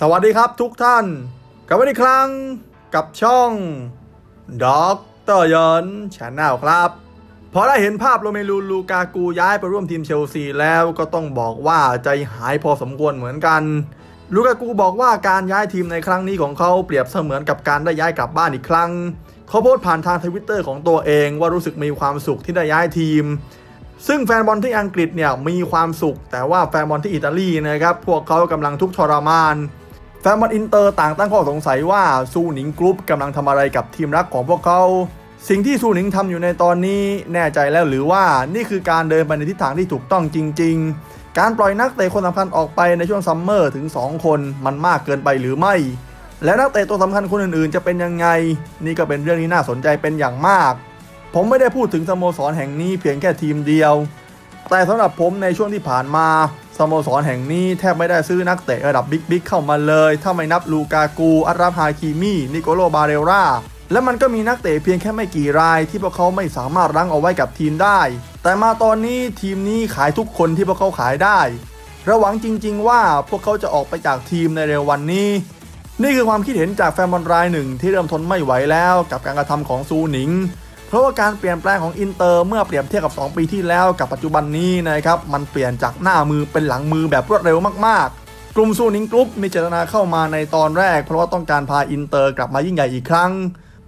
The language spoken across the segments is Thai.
สวัสดีครับทุกท่าน กลับมาอีกครั้งกับช่องด็อกเตอร์ยนชาแนลครับพอได้เห็นภาพโรเมลูลูกากูย้ายไปร่วมทีมเชลซีแล้วก็ต้องบอกว่าใจหายพอสมควรเหมือนกัน ลูกากูบอกว่าการย้ายทีมในครั้งนี้ของเขาเปรียบเสมือนกับการได้ย้ายกลับบ้านอีกครั้ง เขาโพสต์ผ่านทางทวิตเตอร์ของตัวเองว่ารู้สึกมีความสุขที่ได้ย้ายทีม ซึ่งแฟนบอลที่อังกฤษเนี่ยมีความสุข แต่ว่าแฟนบอลที่อิตาลีนะครับพวกเขากำลังทุกข์ทรมาน แฟนบอลอินเตอร์ต่างตั้งข้อสงสัยว่าซูหนิงกรุ๊ปกำลังทำอะไรกับทีมรักของพวกเขา สิ่งที่ซูหนิงทำอยู่ในตอนนี้แน่ใจแล้วหรือว่านี่คือการเดินไปในทิศทางที่ถูกต้องจริง ๆ การปล่อยนักเตะคนสำคัญออกไปในช่วงซัมเมอร์ถึง 2 คนมันมากเกินไปหรือไม่ และนักเตะตัวสำคัญคนอื่นๆ จะเป็นยังไง นี่ก็เป็นเรื่องที่น่าสนใจเป็นอย่างมาก ผมไม่ได้พูดถึงสโมสรแห่งนี้เพียงแค่ทีมเดียว แต่สำหรับผมในช่วงที่ผ่านมาสโมสรแห่งนี้แทบไม่ได้ซื้อนักเตะระดับบิ๊กๆเข้ามาเลย ถ้าไม่นับลูกากูอัตราฮาคิมีนิโกโลบาเรรา และมันก็มีนักเตะเพียงแค่ไม่กี่รายที่พวกเขาไม่สามารถรั้งเอาไว้กับทีมได้ แต่มาตอนนี้ทีมนี้ขายทุกคนที่พวกเขาขายได้ ระหวังจริง ๆ ว่าพวกเขาจะออกไปจากทีมในเร็ววันนี้ นี่คือความคิดเห็นจากแฟนบอลรายหนึ่งที่เริ่มทนไม่ไหวแล้วกับการกระทำของซูหนิง เพราะว่าการเปลี่ยนแปลงของอินเตอร์เมื่อเปรียบเทียบกับ 2 ปีที่แล้วกับปัจจุบันนี้นะครับมันเปลี่ยนจากหน้ามือเป็นหลังมือแบบรวดเร็วมากๆ กลุ่มซูนิงกรุ๊ปมีเจตนาเข้ามาในตอนแรก เพราะว่าต้องการพาอินเตอร์กลับมายิ่งใหญ่อีกครั้ง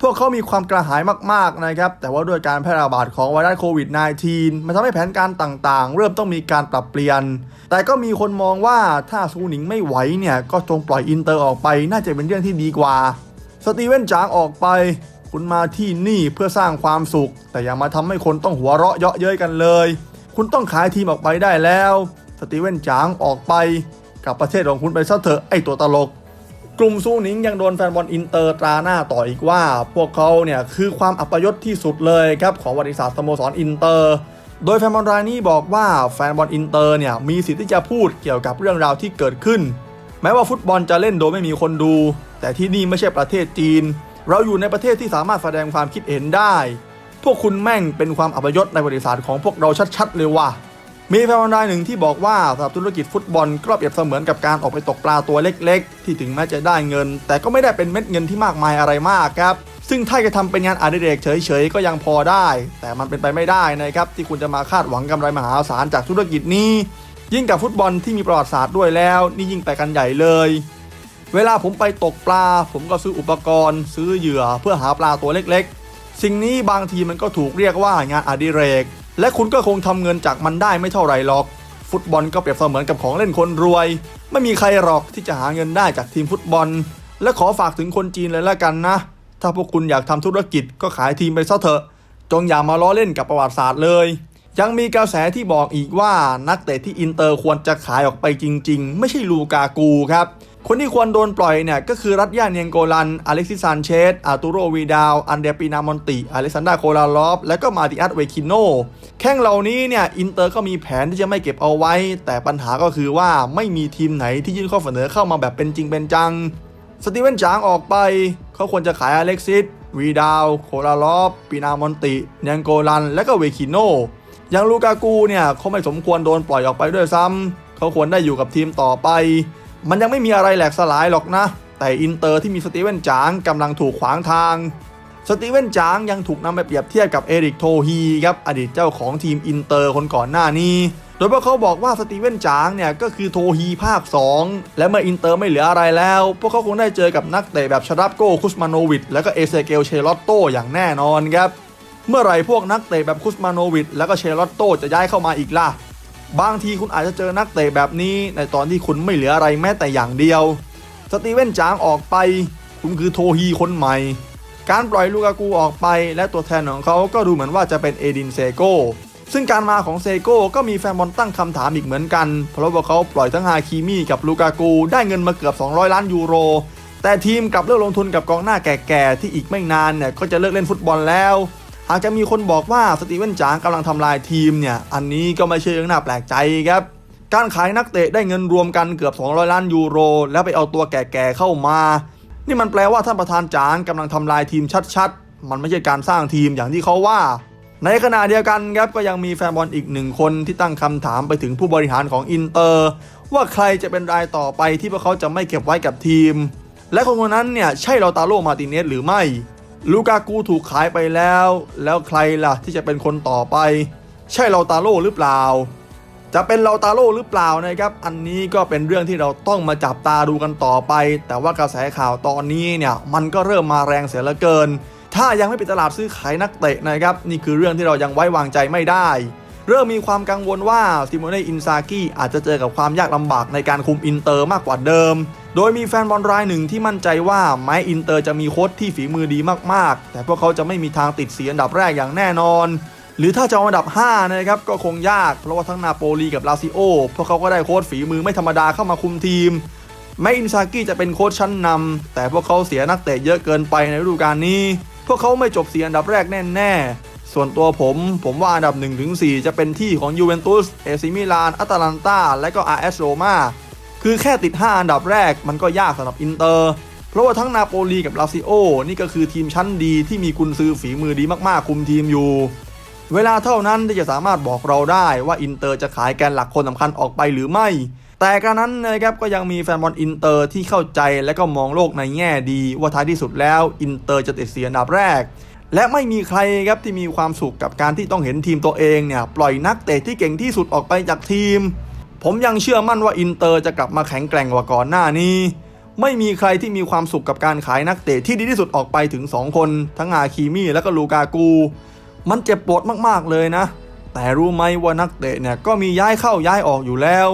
พวกเขามีความกระหายมากๆนะครับ แต่ว่าด้วยการแพร่ระบาดของไวรัสโควิด -19 มันทำให้แผนการต่างๆ เริ่มต้องมีการปรับเปลี่ยน แต่ก็มีคนมองว่าถ้าซูหนิงไม่ไหวเนี่ย ก็จงปล่อยอินเตอร์ออกไป น่าจะเป็นเรื่องที่ดีกว่า สตีเวนจางออกไป คุณมาที่นี่เพื่อสร้างความสุข แต่อย่ามาทำให้คนต้องหัวเราะเยาะเย้ยกันเลย คุณต้องขายทีมออกไปได้แล้ว สตีเวนจางออกไป กับประเทศของคุณไปซะเถอะไอตัวตลก กลุ่มซูนิงยังโดนแฟนบอลอินเตอร์ตราหน้าต่ออีกว่า พวกเขาเนี่ยคือความอัปยศที่สุดเลยครับของประวัติศาสตร์สโมสรอินเตอร์ โดยแฟนบอลรายนี้บอกว่าแฟนบอลอินเตอร์เนี่ยมีสิทธิ์ที่จะพูดเกี่ยวกับเรื่องราวที่เกิดขึ้น แม้ว่าฟุตบอลจะเล่นโดยไม่มีคนดู แต่ที่นี่ไม่ใช่ประเทศจีน เราอยู่ในประเทศที่สามารถแสดงความคิดเห็นได้ พวกคุณแม่งเป็นความอัปยศในประวัติศาสตร์ของพวกเราชัดๆเลยว่ะ มีแฟนบอลรายหนึ่งที่บอกว่าสำหรับธุรกิจฟุตบอลก็เปรียบเสมือนกับการออกไปตกปลาตัวเล็กๆ ที่ถึงแม้จะได้เงิน แต่ก็ไม่ได้เป็นเม็ดเงินที่มากมายอะไรมากครับซึ่งถ้าจะทำเป็นงานอดิเรกเฉยๆ ก็ยังพอได้ แต่มันเป็นไปไม่ได้นะครับ ที่คุณจะมาคาดหวังกำไรมหาศาลจากธุรกิจนี้ ยิ่งกับฟุตบอลที่มีประวัติศาสตร์ด้วยแล้ว นี่ยิ่งไปกันใหญ่เลย เวลาผมไปตกปลา ผมก็ซื้ออุปกรณ์ ซื้อเหยื่อเพื่อหาปลาตัวเล็กๆ สิ่งนี้บางทีมันก็ถูกเรียกว่างานอดิเรก และคุณก็คงทำเงินจากมันได้ไม่เท่าไรหรอก ฟุตบอลก็เปรียบเสมือนกับของเล่นคนรวย ไม่มีใครหรอกที่จะหาเงินได้จากทีมฟุตบอล และขอฝากถึงคนจีนเลยละกันนะ ถ้าพวกคุณอยากทำธุรกิจก็ขายทีมไปซะเถอะ จงอย่ามาล้อเล่นกับประวัติศาสตร์เลย ยังมีกระแสที่บอกอีกว่านักเตะที่อินเตอร์ควรจะขายออกไปจริง ๆ ไม่ใช่ลูกากูครับ คนที่ควรโดนปล่อยเนี่ยก็คือรัตยาเนียงโกลัน อเล็กซิสซานเชส อาตูโรวีดาว อันเดปีนามอนติ อเล็กซานดราโคลาลอฟ และก็มาติอัสเวคิโน แข้งเหล่านี้เนี่ยอินเตอร์ก็มีแผนที่จะไม่เก็บเอาไว้ แต่ปัญหาก็คือว่าไม่มีทีมไหนที่ยื่นข้อเสนอเข้ามาแบบเป็นจริงเป็นจัง สตีเวนจางออกไป เขาควรจะขายอเล็กซิส วีดาว โคลาลอฟปีนามอนติ เนียงโกลัน และก็เวคิโน อย่างลูกากูเนี่ยเขาไม่สมควรโดนปล่อยออกไปด้วยซ้ำเขาควรได้อยู่กับทีมต่อไป มันยังไม่มีอะไรแหลกสลายหรอกนะ แต่อินเตอร์ที่มีสตีเวนจางกำลังถูกขวางทาง สตีเวนจางยังถูกนำไปเปรียบเทียบกับเอริกโทฮีครับอดีตเจ้าของทีมอินเตอร์คนก่อนหน้านี้ โดยพวกเขาบอกว่าสตีเวนจางเนี่ยก็คือโทฮีภาค 2 และเมื่ออินเตอร์ไม่เหลืออะไรแล้ว พวกเขาคงได้เจอกับนักเตะแบบชารับโกคุสมาโนวิชและก็เอเซเกลเชลอตโตอย่างแน่นอนครับ เมื่อไหร่พวกนักเตะแบบคุสมาโนวิชและก็เชลอตโตจะย้ายเข้ามาอีกล่ะ บางทีคุณอาจจะเจอนักเตะแบบนี้ ในตอนที่คุณไม่เหลืออะไรแม้แต่อย่างเดียว สตีเวนจางออกไป คุณคือโทฮีคนใหม่ การปล่อยลูกากูออกไป และตัวแทนของเขาก็ดูเหมือนว่าจะเป็นเอดินเซโกซึ่งการมาของเซโก้ก็มีแฟนบอลตั้งคำถามอีกเหมือนกัน เพราะว่าเขาปล่อยทั้งฮาคิมี่กับลูกากูได้เงินมาเกือบ 200 ล้านยูโร แต่ทีมกลับเลิกลงทุนกับกองหน้าแก่ๆ ที่อีกไม่นานเนี่ยก็จะเลิกเล่นฟุตบอลแล้ว หากจะมีคนบอกว่าสตีเวนจางกำลังทำลายทีมเนี่ย อันนี้ก็ไม่ใช่เรื่องน่าแปลกใจครับการขายนักเตะได้เงินรวมกันเกือบ 200 ล้านยูโร แล้วไปเอาตัวแก่ๆเข้ามา นี่มันแปลว่าท่านประธานจางกำลังทำลายทีมชัดๆ มันไม่ใช่การสร้างทีมอย่างที่เขาว่า ในขณะเดียวกันครับก็ยังมีแฟนบอลอีกหนึ่งคนที่ตั้งคำถามไปถึงผู้บริหารของอินเตอร์ ว่าใครจะเป็นรายต่อไปที่พวกเขาจะไม่เก็บไว้กับทีม และคนคนนั้นเนี่ยใช่เราตาโลมาติเนสหรือไม่ ลูกากูถูกขายไปแล้ว แล้วใครล่ะที่จะเป็นคนต่อไป ใช่เราตาโลหรือเปล่า จะเป็นเราตาโลหรือเปล่านะครับ อันนี้ก็เป็นเรื่องที่เราต้องมาจับตาดูกันต่อไป แต่ว่ากระแสข่าวตอนนี้เนี่ยมันก็เริ่มมาแรงเสียเหลือเกิน ถ้ายังไม่ปิดตลาดซื้อขายนักเตะนะครับ นี่คือเรื่องที่เรายังไว้วางใจไม่ได้ เริ่มมีความกังวลว่าซิโมเน่อินซากิอาจจะเจอกับความยากลำบากในการคุมอินเตอร์มากกว่าเดิม โดยมีแฟนบอลรายหนึ่งที่มั่นใจว่าแม้อินเตอร์จะมีโค้ชที่ฝีมือดีมากๆ แต่พวกเขาจะไม่มีทางติดสีอันดับแรกอย่างแน่นอน หรือถ้าจะอันดับ 5 นะครับ ก็คงยาก เพราะว่าทั้งนาโปลีกับลาซิโอพวกเขาก็ได้โค้ชฝีมือไม่ธรรมดาเข้ามาคุมทีมแม้อินซากิจะเป็นโค้ชชั้นนำแต่พวกเขาเสียนักเตะเยอะเกินไปในฤดูกาลนี้ พวกเขาไม่จบเสียอันดับแรกแน่ๆ ส่วนตัวผม ผมว่าอันดับ 1-4 จะเป็นที่ของยูเวนตุส เอซิมิลานอัตแลนตาและก็อาร์เอสโรมา คือแค่ติด 5 อันดับแรกมันก็ยากสำหรับอินเตอร์ เพราะว่าทั้งนาโปลีกับลาซิโอ นี่ก็คือทีมชั้นดีที่มีกุนซือฝีมือดีมากๆ คุมทีมอยู่ เวลาเท่านั้นที่จะสามารถบอกเราได้ว่าอินเตอร์จะขายแกนหลักคนสำคัญออกไปหรือไม่ แต่การนั้นนะครับก็ยังมีแฟนบอลอินเตอร์ที่เข้าใจและก็มองโลกในแง่ดีว่าท้ายที่สุดแล้วอินเตอร์จะติดเสียอันดับแรกและไม่มีใครครับที่มีความสุขกับการที่ต้องเห็นทีมตัวเองเนี่ย ปล่อยนักเตะที่เก่งที่สุดออกไปจากทีม ผมยังเชื่อมั่นว่าอินเตอร์จะกลับมาแข็งแกร่งกว่าก่อนหน้านี้ ไม่มีใครที่มีความสุขกับการขายนักเตะที่ดีที่สุดออกไปถึง 2 คน ทั้งอาคีมี่และก็ลูกากู มันเจ็บปวดมากๆเลยนะ แต่รู้ไหมว่านักเตะเนี่ยก็มีย้ายเข้าย้ายออกอยู่แล้ว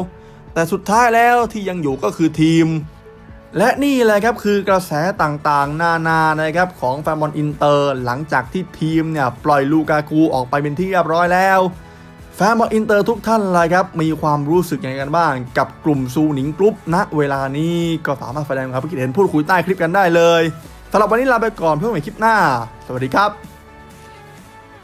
แต่สุดท้ายแล้วที่ยังอยู่ก็คือทีม และนี่แหละครับคือกระแสต่างๆ นานานะครับของแฟนบอลอินเตอร์หลังจากที่ทีมเนี่ยปล่อยลูกากูออกไปเป็นที่เรียบร้อยแล้ว แฟนบอลอินเตอร์ทุกท่านเลยครับ มีความรู้สึกยังไงกันบ้าง กับกลุ่มซูหนิงกรุ๊ปณเวลานี้ก็สามารถแสดงความคิดเห็นพูดคุยใต้คลิปกันได้เลยสำหรับวันนี้ลาไปก่อนเพื่อนใหม่คลิปหน้า สวัสดีครับ